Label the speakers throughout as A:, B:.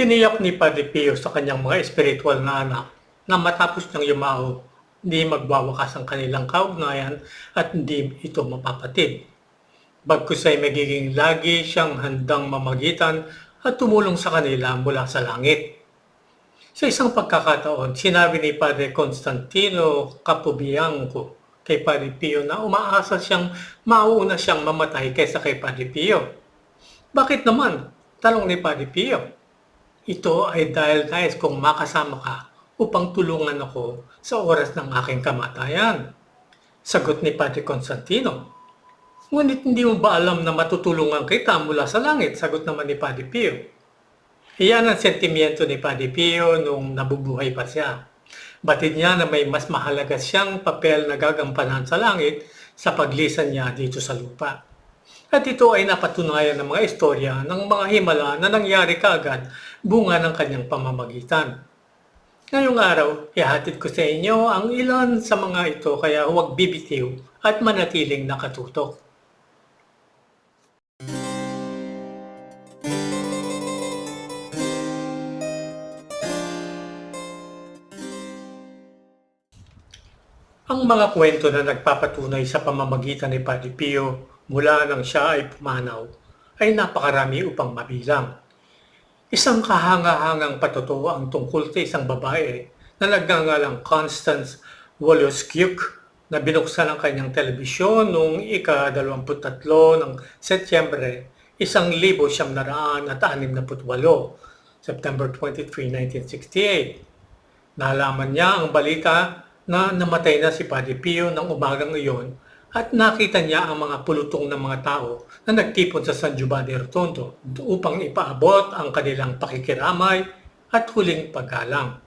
A: Tiniyak ni Padre Pio sa kanyang mga espiritual na anak na matapos niyang yumao, hindi magwawakas ang kanilang kaugnayan at hindi ito mapapatid. Bagkus ay magiging lagi siyang handang mamagitan at tumulong sa kanila mula sa langit. Sa isang pagkakataon, sinabi ni Padre Constantino Capobianco kay Padre Pio na umaasa siyang mauuna siyang mamatay kaysa kay Padre Pio. Bakit naman? Tanong ni Padre Pio. Ito ay dahil nais kong makasama ka upang tulungan ako sa oras ng aking kamatayan. Sagot ni Padre Constantino. Ngunit hindi mo ba alam na matutulungan kita mula sa langit? Sagot naman ni Padre Pio. Iyan ang sentimiento ni Padre Pio nung nabubuhay pa siya. Batid niya na may mas mahalaga siyang papel na gagampanan sa langit sa paglisan niya dito sa lupa. At ito ay napatunayan ng mga istorya ng mga himala na nangyari kaagad bunga ng kanyang pamamagitan. Ngayong araw, ihatid ko sa inyo ang ilan sa mga ito kaya huwag bibitiw at manatiling nakatutok. Ang mga kwento na nagpapatunay sa pamamagitan ni Padre Pio mula nang siya ay pumanaw ay napakarami upang mabilang. Isang kahanga-hangang patotoo ang tungkol sa isang babae na nagngangalang Constance Woloskiuk na binuksan ang kanyang telebisyon noong ika-23 ng Setyembre, isang libo siyam naraan at anim na putwalo, September 23, 1968. Nalaman niya ang balita na namatay na si Padre Pio ng umagang iyon at nakita niya ang mga pulutong ng mga tao na nagtipon sa San Giovanni Rotondo upang ipaabot ang kanilang pakikiramay at huling paggalang.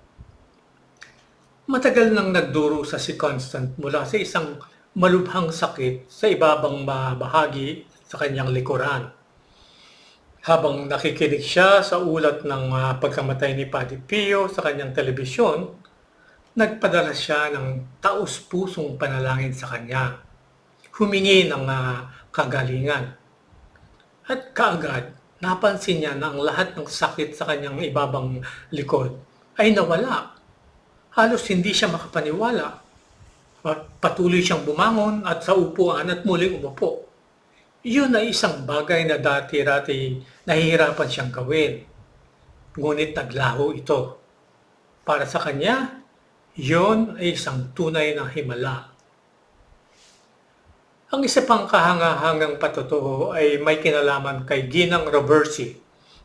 A: Matagal nang nagduro sa si Constant mula sa isang malubhang sakit sa ibabang bahagi sa kanyang likuran. Habang nakikinig siya sa ulat ng uh, pagkamatay ni Padre Pio sa kanyang telebisyon, nagpadala siya ng taus-pusong panalangin sa kanya. Humingi ng uh, kagalingan. At kaagad, napansin niya na ang lahat ng sakit sa kanyang ibabang likod ay nawala. Halos hindi siya makapaniwala. Patuloy siyang bumangon at sa upuan at muling umupo. Iyon ay isang bagay na dati-rati nahihirapan siyang gawin. Ngunit naglaho ito. Para sa kanya, yon ay isang tunay na himala. Ang isa pang kahangahangang patotoo ay may kinalaman kay Ginang Robersi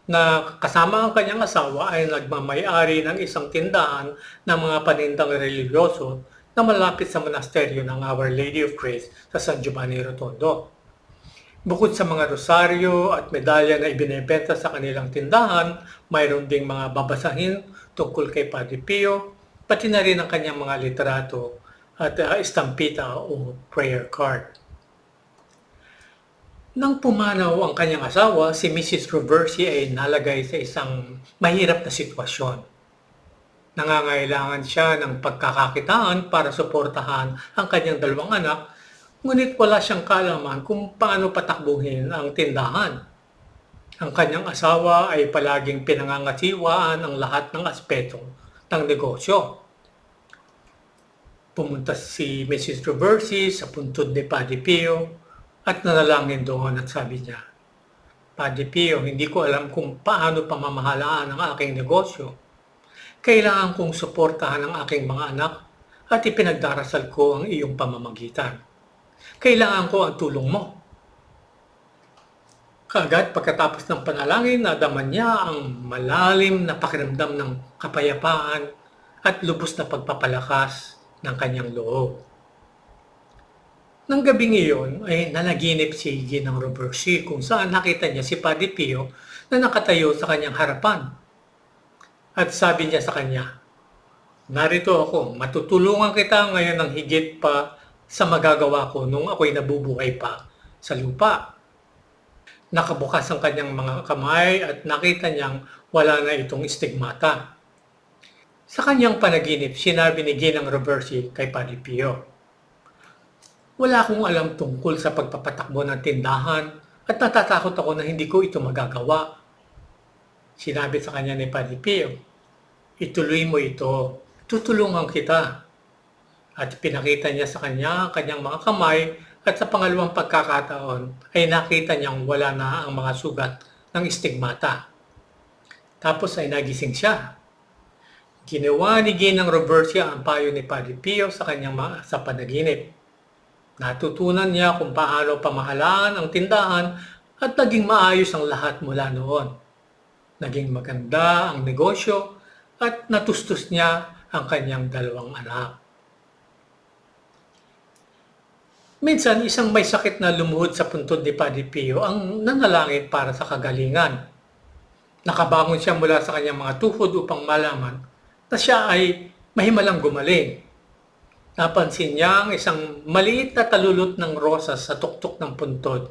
A: na kasama ang kanyang asawa ay nagmamayari ng isang tindahan ng mga panindang religyoso na malapit sa monasteryo ng Our Lady of Grace sa San Giovanni Rotondo. Bukod sa mga rosaryo at medalya na ibinebenta sa kanilang tindahan, mayroon ding mga babasahin tungkol kay Padre Pio, pati na rin ang kanyang mga literato at uh, estampita o prayer card. Nang pumanaw ang kanyang asawa, si Mrs. Roversi ay nalagay sa isang mahirap na sitwasyon. Nangangailangan siya ng pagkakakitaan para suportahan ang kanyang dalawang anak, ngunit wala siyang kaalaman kung paano patakbuhin ang tindahan. Ang kanyang asawa ay palaging pinangangatiwaan ang lahat ng aspeto ng negosyo. Pumunta si Mrs. Roversi sa puntod ni Padre Pio at nanalangin doon at sabi niya, Padre Pio, hindi ko alam kung paano pamamahalaan ang aking negosyo. Kailangan kong suportahan ang aking mga anak at ipinagdarasal ko ang iyong pamamagitan. Kailangan ko ang tulong mo. Kaagad pagkatapos ng panalangin, nadaman niya ang malalim na pakiramdam ng kapayapaan at lubos na pagpapalakas ng kanyang loob. Nang gabing iyon ay nanaginip si Ginang Robersi kung saan nakita niya si Padre Pio na nakatayo sa kanyang harapan. At sabi niya sa kanya, Narito ako, matutulungan kita ngayon ng higit pa sa magagawa ko nung ako'y nabubuhay pa sa lupa. Nakabukas ang kanyang mga kamay at nakita niyang wala na itong stigmata. Sa kanyang panaginip, sinabi ni Ginang Robersi kay Padre Pio, wala akong alam tungkol sa pagpapatakbo ng tindahan at natatakot ako na hindi ko ito magagawa. sinabi sa kanya ni Padre Pio, ituloy mo ito, tutulungan kita. At pinakita niya sa kanya ang kanyang mga kamay at sa pangalawang pagkakataon ay nakita niyang wala na ang mga sugat ng stigmata. Tapos ay nagising siya. Ginawa ni Ginang Robertia ang payo ni Padre Pio sa kanyang mga, sa panaginip. Natutunan niya kung paano pamahalaan ang tindahan at naging maayos ang lahat mula noon. Naging maganda ang negosyo at natustos niya ang kanyang dalawang anak. Minsan, isang may sakit na lumuhod sa puntod ni Padre Pio ang nanalangin para sa kagalingan. Nakabangon siya mula sa kanyang mga tuhod upang malaman na siya ay mahimalang gumaling. Napansin niya ang isang maliit na talulot ng rosas sa tuktok ng puntod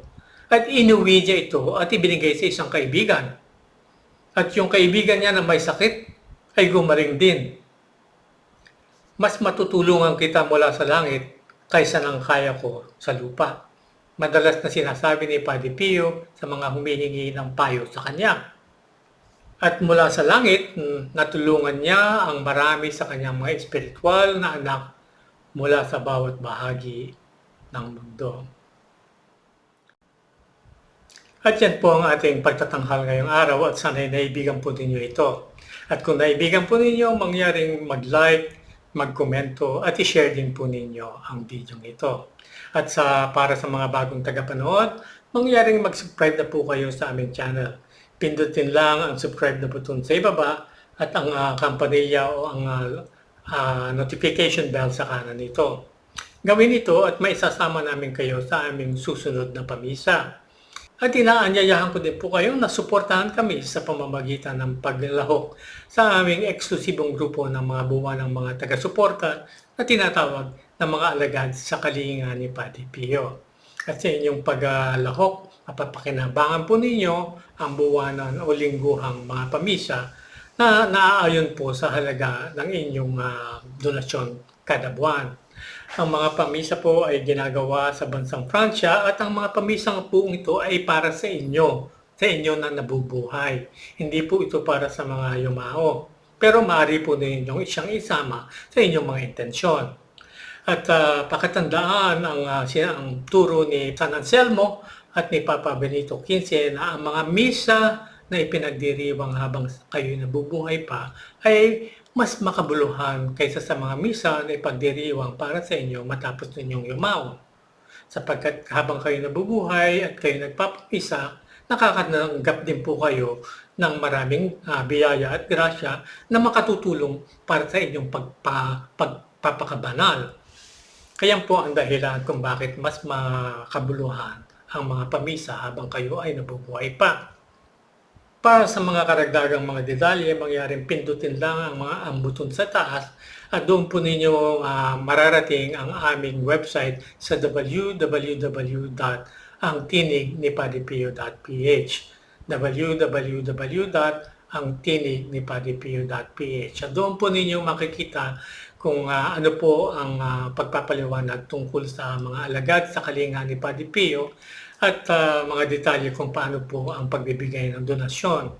A: at inuwi niya ito at ibinigay sa isang kaibigan. At yung kaibigan niya na may sakit ay gumaling din. Mas matutulungan kita mula sa langit kaysa ng kaya ko sa lupa. Madalas na sinasabi ni Padre Pio sa mga humihingi ng payo sa kanya. At mula sa langit, mm, natulungan niya ang marami sa kanyang mga espiritual na anak mula sa bawat bahagi ng mundo. At yan po ang ating pagtatanghal ngayong araw at sana'y naibigan po ninyo ito. At kung naibigan po ninyo, mangyaring mag-like, magkomento at i-share din po ninyo ang video ito. At sa para sa mga bagong tagapanood, mangyaring mag-subscribe na po kayo sa aming channel. Pindutin lang ang subscribe na button sa ibaba at ang uh, kampanilya o ang uh, uh, notification bell sa kanan nito. Gawin ito at maisasama namin kayo sa aming susunod na pamisa. At inaanyayahan ko din po kayo na suportahan kami sa pamamagitan ng paglalahok sa aming eksklusibong grupo ng mga buwan ng mga taga-suporta na tinatawag na mga alagad sa kalinga ni Padre Pio. At sa inyong paglalahok, mapapakinabangan po ninyo ang buwanan o lingguhang mga pamisa na naaayon po sa halaga ng inyong uh, donasyon kada buwan. Ang mga pamisa po ay ginagawa sa bansang Pransya at ang mga pamisang po ito ay para sa inyo, sa inyo na nabubuhay. Hindi po ito para sa mga yumao. Pero maaari po ninyong siyang isama sa inyong mga intensyon. At uh, pakatandaan ang, uh, ang turo ni San Anselmo at ni Papa Benito XV na ang mga misa na ipinagdiriwang habang kayo nabubuhay pa ay mas makabuluhan kaysa sa mga misa na ipagdiriwang para sa inyo matapos ninyong yumaon. Sapagkat habang kayo nabubuhay at kayo nagpapamisa, nakakatanggap din po kayo ng maraming uh, biyaya at grasya na makatutulong para sa inyong pagpa, pagpapakabanal. Kaya po ang dahilan kung bakit mas makabuluhan ang mga pamisa habang kayo ay nabubuhay pa. Para sa mga karagdagang mga detalye, mangyaring pindutin lang ang mga ambuton sa taas at doon po ninyo uh, mararating ang aming website sa www.angtinignipodipio.ph www.angtinignipodipio.ph At doon po ninyo makikita kung uh, ano po ang uh, pagpapaliwanag tungkol sa mga alagad sa kalinga ni Padre Pio at uh, mga detalye kung paano po ang pagbibigay ng donasyon.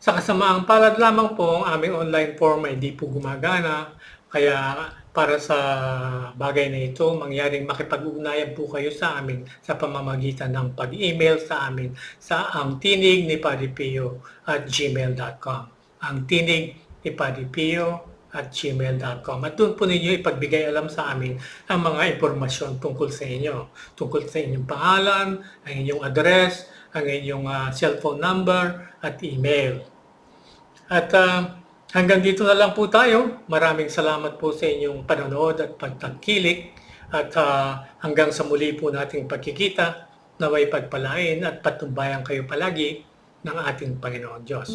A: Sa kasamaang palad lamang po, ang aming online form ay di po gumagana. Kaya para sa bagay na ito, mangyaring makipag-ugnayan po kayo sa amin sa pamamagitan ng pag-email sa amin sa ang tinig ni Padipio at gmail.com. Ang tinig ni Padipio at gmail.com. At doon po ninyo ipagbigay alam sa amin ang mga impormasyon tungkol sa inyo. Tungkol sa inyong pangalan, ang inyong address, ang inyong uh, cellphone number at email. At uh, hanggang dito na lang po tayo. Maraming salamat po sa inyong panonood at pagtangkilik. At uh, hanggang sa muli po nating pagkikita, naway pagpalain at patnubayan kayo palagi ng ating Panginoon Diyos.